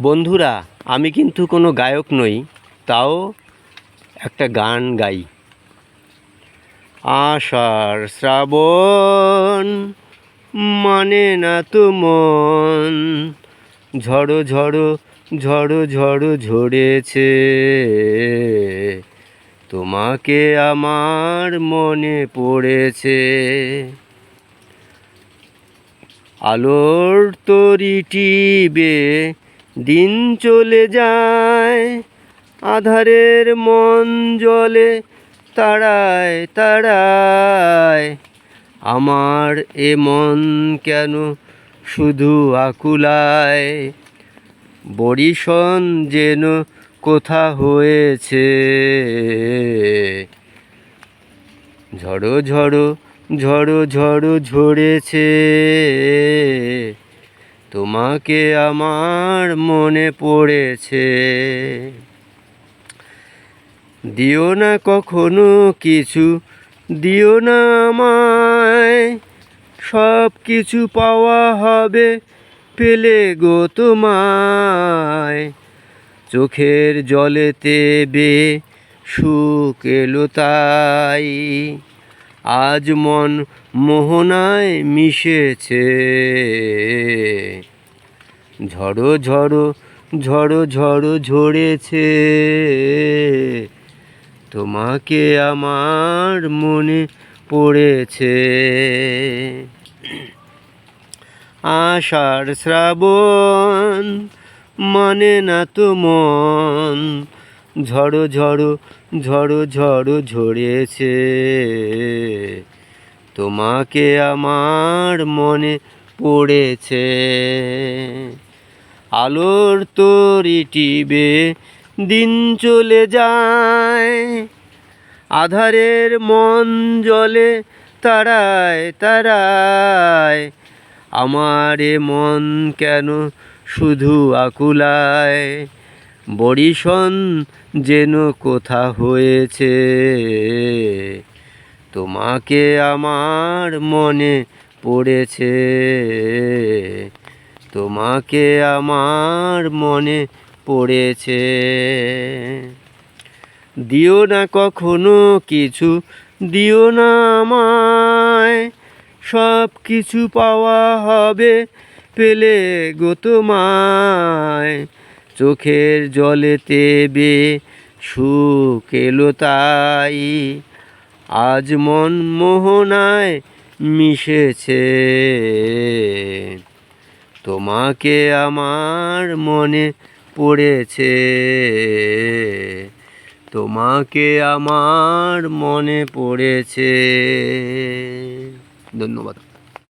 বন্ধুরা, আমি কিন্তু কোনো গায়ক নই, তাও একটা গান গাই। আষাঢ় শ্রাবণ মানে না তো মন, ঝড়ো ঝড়ো ঝড়ো ঝড়ো ঝরেছে। তোমাকে আমার মনে পড়েছে। আলোর তরি টিবে দিন চলে যায়, আধারের মন জলে তাড়ায় তাড়ায়। আমার এ মন কেন শুধু আকুলায়? বরিশন যেন কোথা হয়েছে? ঝড়ো ঝড়ো ঝড়ো ঝড়ো ঝরেছে। তোমাকে আমার মনে পড়েছে। দিও না কখনো কিছু, দিও না আমায়। সব কিছু পাওয়া হবে পেলে গো তোমায়। চোখের জলেতে বে সুখ এলো তাই। আজ মন মোহনায় মিশেছে। ঝড়ো ঝড়ো ঝড়ো ঝড়ো ঝরেছে। তোমাকে আমার মনে পড়েছে। আষাঢ় শ্রাবণ মানে না তো মন। ঝড়ো ঝড়ো ঝড়ো ঝড়ো ঝরেছে। তোমাকে আমার মনে পড়েছে। আলোর তরি টিবে দিন চলে যায়। আধারের মন জলে তারায় তারায়। আমার মন কেন শুধু আকুলায়? বরিশন যেন কোথা হয়েছে? তোমাকে আমার মনে পড়েছে। তোমাকে আমার মনে পড়েছে। দিও না কখনো কিছু, দিও না আমায়। সব কিছু পাওয়া হবে, পেলে গো তোমায়। চোখের জলেতে বে সুখ তাই। আজ মন মোহনায় মিশেছে। তোমাকে আমার মনে পড়েছে। তোমাকে আমার মনে পড়েছে। ধন্যবাদ।